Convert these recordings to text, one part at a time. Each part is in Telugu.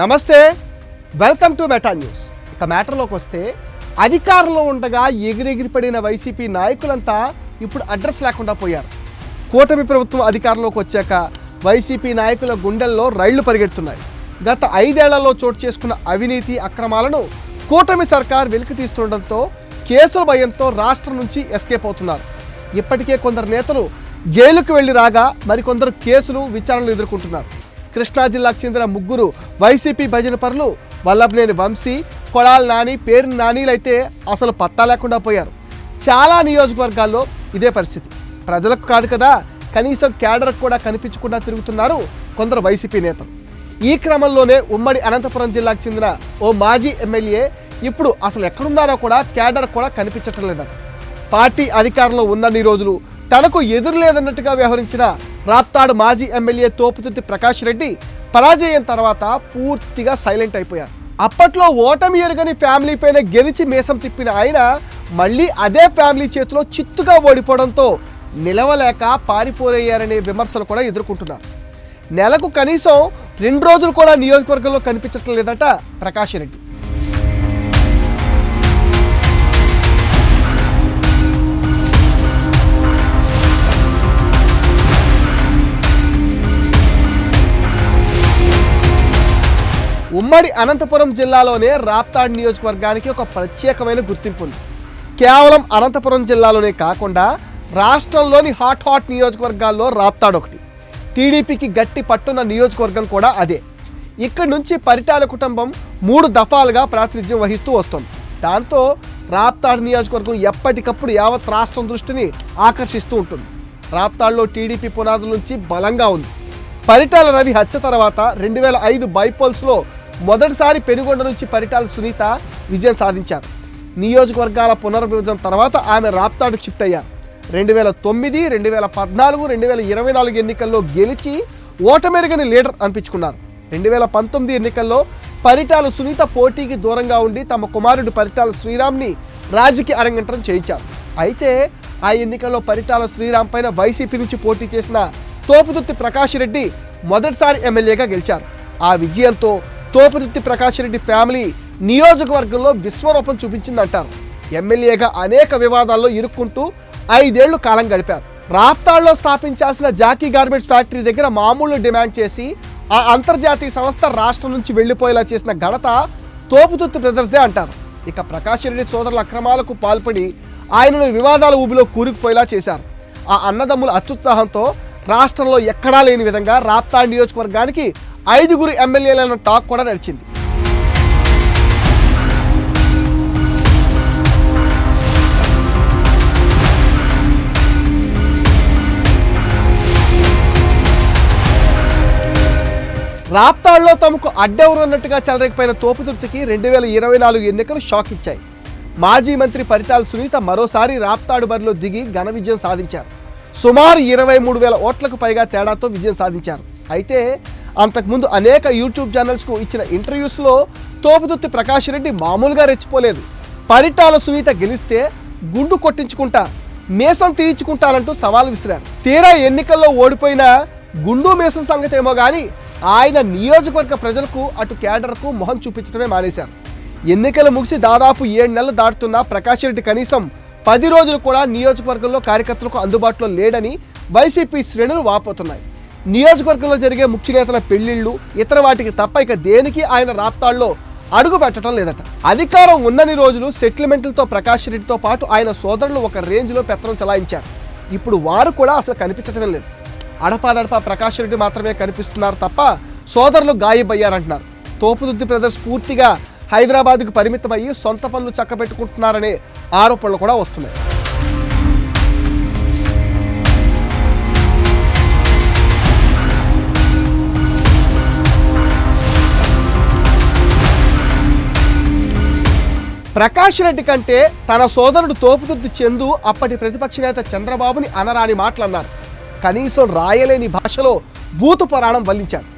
నమస్తే వెల్కమ్ టు మెటా న్యూస్. ఇక మ్యాటర్లోకి వస్తే అధికారంలో ఉండగా ఎగిరెగిరి పడిన వైసీపీ నాయకులంతా ఇప్పుడు అడ్రస్ లేకుండా పోయారు. కూటమి ప్రభుత్వం అధికారంలోకి వచ్చాక వైసీపీ నాయకుల గుండెల్లో రైళ్ళు పరిగెడుతున్నాయి. గత ఐదేళ్ళలో చోటు చేసుకున్న అవినీతి అక్రమాలను కూటమి సర్కార్ వెలికి తీస్తుండటంతో కేసుల భయంతో రాష్ట్రం నుంచి ఎస్కేప్ అవుతున్నారు. ఇప్పటికే కొందరు నేతలు జైలుకు వెళ్ళి రాగా మరికొందరు కేసులు విచారణలు ఎదుర్కొంటున్నారు. కృష్ణా జిల్లాకు చెందిన ముగ్గురు వైసీపీ భజన పరులు వల్లభనేని వంశీ కొడాల నాని పేరు నానీలైతే అసలు పత్తా లేకుండా పోయారు. చాలా నియోజకవర్గాల్లో ఇదే పరిస్థితి. ప్రజలకు కాదు కదా కనీసం క్యాడర్ కూడా కనిపించకుండా తిరుగుతున్నారు కొందరు వైసీపీ నేతలు. ఈ క్రమంలోనే ఉమ్మడి అనంతపురం జిల్లాకు చెందిన ఓ మాజీ ఎమ్మెల్యే ఇప్పుడు అసలు ఎక్కడున్నారో కూడా క్యాడర్ కూడా కనిపించటం లేదట. పార్టీ అధికారంలో ఉన్నన్ని రోజులు తనకు ఎదురు లేదన్నట్టుగా వ్యవహరించిన రాప్తాడు మాజీ ఎమ్మెల్యే తోపుతుర్తి ప్రకాష్ రెడ్డి పరాజయం తర్వాత పూర్తిగా సైలెంట్ అయిపోయారు. అప్పట్లో ఓటమి ఎరుగని ఫ్యామిలీ పైన గెలిచి మేసం తిప్పిన ఆయన మళ్ళీ అదే ఫ్యామిలీ చేతిలో చిత్తుగా ఓడిపోవడంతో నిలవలేక పారిపోరయ్యారనే విమర్శలు కూడా ఎదుర్కొంటున్నారు. నెలకు కనీసం రెండు రోజులు కూడా నియోజకవర్గంలో కనిపించట్లేదట ప్రకాష్ రెడ్డి. ఉమ్మడి అనంతపురం జిల్లాలోనే రాప్తాడ్ నియోజకవర్గానికి ఒక ప్రత్యేకమైన గుర్తింపు ఉంది. కేవలం అనంతపురం జిల్లాలోనే కాకుండా రాష్ట్రంలోని హాట్ హాట్ నియోజకవర్గాల్లో రాప్తాడ్ ఒకటి. టీడీపీకి గట్టి పట్టున్న నియోజకవర్గం కూడా అదే. ఇక్కడి నుంచి పరిటాల కుటుంబం మూడు దఫాలుగా ప్రాతినిధ్యం వహిస్తూ వస్తుంది. దాంతో రాప్తాడ్ నియోజకవర్గం ఎప్పటికప్పుడు యావత్ రాష్ట్రం దృష్టిని ఆకర్షిస్తూ ఉంటుంది. రాప్తాడ్లో టీడీపీ పునాదుల నుంచి బలంగా ఉంది. పరిటాల రవి హత్య తర్వాత రెండు వేల ఐదు బైపోల్స్లో మొదటిసారి పెనుగొండ నుంచి పరిటాల సునీత విజయం సాధించారు. నియోజకవర్గాల పునర్విభజన తర్వాత ఆమె రాప్తాడు షిఫ్ట్ అయ్యారు. రెండు వేల తొమ్మిది రెండు వేల పద్నాలుగు రెండు వేల ఇరవై నాలుగు ఎన్నికల్లో గెలిచి ఓటమెరుగని లీడర్ అనిపించుకున్నారు. రెండు వేల పంతొమ్మిది ఎన్నికల్లో పరిటాల సునీత పోటీకి దూరంగా ఉండి తమ కుమారుడు పరిటాల శ్రీరామ్ని రాజకీయ అరంగేట్రం చేయించారు. అయితే ఆ ఎన్నికల్లో పరిటాల శ్రీరామ్ పైన వైసీపీ నుంచి పోటీ చేసిన తోపుదుర్తి ప్రకాష్ రెడ్డి మొదటిసారి ఎమ్మెల్యేగా గెలిచారు. ఆ విజయంతో తోపుదుర్తి ప్రకాష్ రెడ్డి ఫ్యామిలీ నియోజకవర్గంలో విశ్వరూపం చూపించిందంటారు. ఎమ్మెల్యేగా అనేక వివాదాల్లో ఇరుక్కుంటూ ఐదేళ్ళు కాలం గడిపారు. రాప్తాళ్ళో స్థాపించాల్సిన జాకీ గార్మెంట్స్ ఫ్యాక్టరీ దగ్గర మామూలు డిమాండ్ చేసి ఆ అంతర్జాతీయ సంస్థ రాష్ట్రం నుంచి వెళ్ళిపోయేలా చేసిన ఘనత తోపుతుత్తి బ్రదర్స్దే అంటారు. ఇక ప్రకాష్ రెడ్డి సోదరుల అక్రమాలకు పాల్పడి ఆయనను వివాదాల ఊబిలో కూరుకుపోయేలా చేశారు. ఆ అన్నదమ్ముల అత్యుత్సాహంతో రాష్ట్రంలో ఎక్కడా లేని విధంగా రాప్తా నియోజకవర్గానికి ఐదుగురు ఎమ్మెల్యేలైన టాక్ కూడా నడిచింది. రాప్తాడులో తమకు అడ్డెవరున్నట్టుగా చెలరేకపోయిన తోపుతుర్తికి రెండు వేల ఇరవై నాలుగు ఎన్నికలు షాక్ ఇచ్చాయి. మాజీ మంత్రి పరిటాల సునీత మరోసారి రాప్తాడు బరిలో దిగి ఘన విజయం సాధించారు. సుమారు ఇరవై మూడు వేల ఓట్లకు పైగా తేడాతో విజయం సాధించారు. అయితే అంతకుముందు అనేక యూట్యూబ్ ఛానల్స్కు ఇచ్చిన ఇంటర్వ్యూస్లో తోపుదొత్తి ప్రకాష్ రెడ్డి మామూలుగా రెచ్చిపోలేదు. పరిటాల సునీత గెలిస్తే గుండు కొట్టించుకుంటా మేసం తీయించుకుంటానంటూ సవాల్ విసిరారు. తీరా ఎన్నికల్లో ఓడిపోయిన గుండు మేసం సంగతి ఏమో కానీ ఆయన నియోజకవర్గ ప్రజలకు అటు కేడర్కు మొహం చూపించడమే మానేశారు. ఎన్నికలు ముగిసి దాదాపు ఏడు నెలలు దాటుతున్న ప్రకాష్ రెడ్డి కనీసం పది రోజులు కూడా నియోజకవర్గంలో కార్యకర్తలకు అందుబాటులో లేడని వైసీపీ శ్రేణులు వాపోతున్నాయి. నియోజకవర్గంలో జరిగే ముఖ్య నేతల పెళ్ళిళ్ళు ఇతర వాటికి తప్ప ఇక దేనికి ఆయన రాప్తాల్లో అడుగు పెట్టడం లేదట. అధికారం ఉన్నన్ని రోజులు సెటిల్మెంట్లతో ప్రకాష్ రెడ్డితో పాటు ఆయన సోదరులు ఒక రేంజ్లో పెత్తనం చలాయించారు. ఇప్పుడు వారు కూడా అసలు కనిపించడం లేదు. అడపాదడపా ప్రకాష్ రెడ్డి మాత్రమే కనిపిస్తున్నారు తప్ప సోదరులు గాయబయ్యారంటున్నారు. తోపుదుద్ది బ్రదర్స్ పూర్తిగా హైదరాబాద్కు పరిమితమయ్యి సొంత పనులు చక్కబెట్టుకుంటున్నారనే ఆరోపణలు కూడా వస్తున్నాయి. ప్రకాష్ రెడ్డి కంటే తన సోదరుడు తోపుదుర్తి చందు అప్పటి ప్రతిపక్ష నేత చంద్రబాబుని అనరాని మాటలన్నారు. కనీసం రాయలేని భాషలో భూత పురాణం వల్లించాడు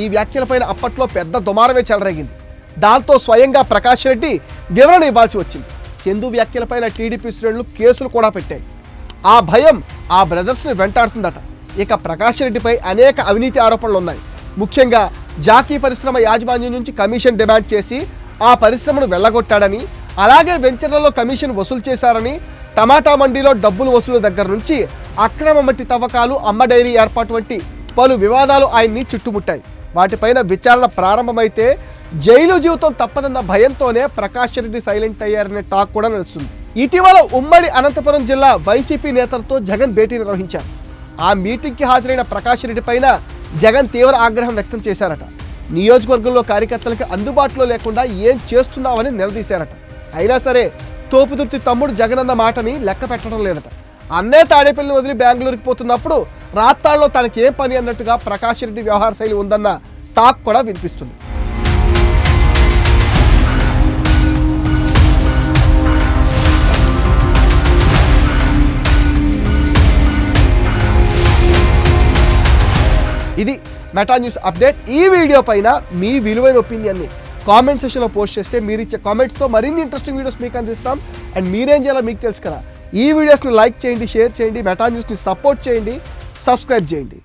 ఈ వ్యాఖ్యలపైన అప్పట్లో పెద్ద దుమారమే చెలరేగింది. దాంతో స్వయంగా ప్రకాష్ రెడ్డి వివరణ ఇవ్వాల్సి వచ్చింది. చందు వ్యాఖ్యలపైన టీడీపీ శ్రేణులు కేసులు కూడా పెట్టాయి. ఆ భయం ఆ బ్రదర్స్ని వెంటాడుతుందట. ఇక ప్రకాష్ రెడ్డిపై అనేక అవినీతి ఆరోపణలు ఉన్నాయి ముఖ్యంగా జాకీ పరిశ్రమ యాజమాన్యం నుంచి కమిషన్ డిమాండ్ చేసి ఆ పరిశ్రమను వెళ్ళగొట్టాడని అలాగే వెంచర్లలో కమిషన్ వసూలు చేశారని టమాటా మండీలో డబ్బులు వసూలు దగ్గర నుంచి అక్రమ మట్టి తవ్వకాలు అమ్మ డైరీ ఏర్పాటు వంటి పలు వివాదాలు ఆయన్ని చుట్టుముట్టాయి. వాటిపైన విచారణ ప్రారంభమైతే జైలు జీవితం తప్పదన్న భయంతోనే ప్రకాష్ రెడ్డి సైలెంట్ అయ్యారనే టాక్ కూడా నడుస్తుంది. ఇటీవల ఉమ్మడి అనంతపురం జిల్లా వైసీపీ నేతలతో జగన్ భేటీ నిర్వహించారు. ఆ మీటింగ్కి హాజరైన ప్రకాష్ రెడ్డి పైన జగన్ తీవ్ర ఆగ్రహం వ్యక్తం చేశారట. నియోజకవర్గంలో కార్యకర్తలకు అందుబాటులో లేకుండా ఏం చేస్తున్నావని నిలదీశారట. అయినా సరే తోపుదుర్తి తమ్ముడు జగన్ అన్న మాటని లెక్క పెట్టడం లేదట. అన్నే తాడేపల్లిని వదిలి బెంగళూరుకి పోతున్నప్పుడు రాత్తాళ్ళలో తనకేం పని అన్నట్టుగా ప్రకాష్ రెడ్డి వ్యవహార శైలి ఉందన్న టాక్ కూడా వినిపిస్తుంది. ఇది మెటా న్యూస్ అప్డేట్. ఈ వీడియో పైన మీ విలువైన ఒపీనియన్ని కామెంట్ సెక్షన్లో పోస్ట్ చేస్తే మీరు ఇచ్చే కామెంట్స్తో మరిన్ని ఇంట్రెస్టింగ్ వీడియోస్ మీకు అందిస్తాం. అండ్ మీరేం చేయాలో మీకు తెలుసు కదా. ఈ వీడియోస్ని లైక్ చేయండి షేర్ చేయండి మెటా న్యూస్ని సపోర్ట్ చేయండి సబ్స్క్రైబ్ చేయండి.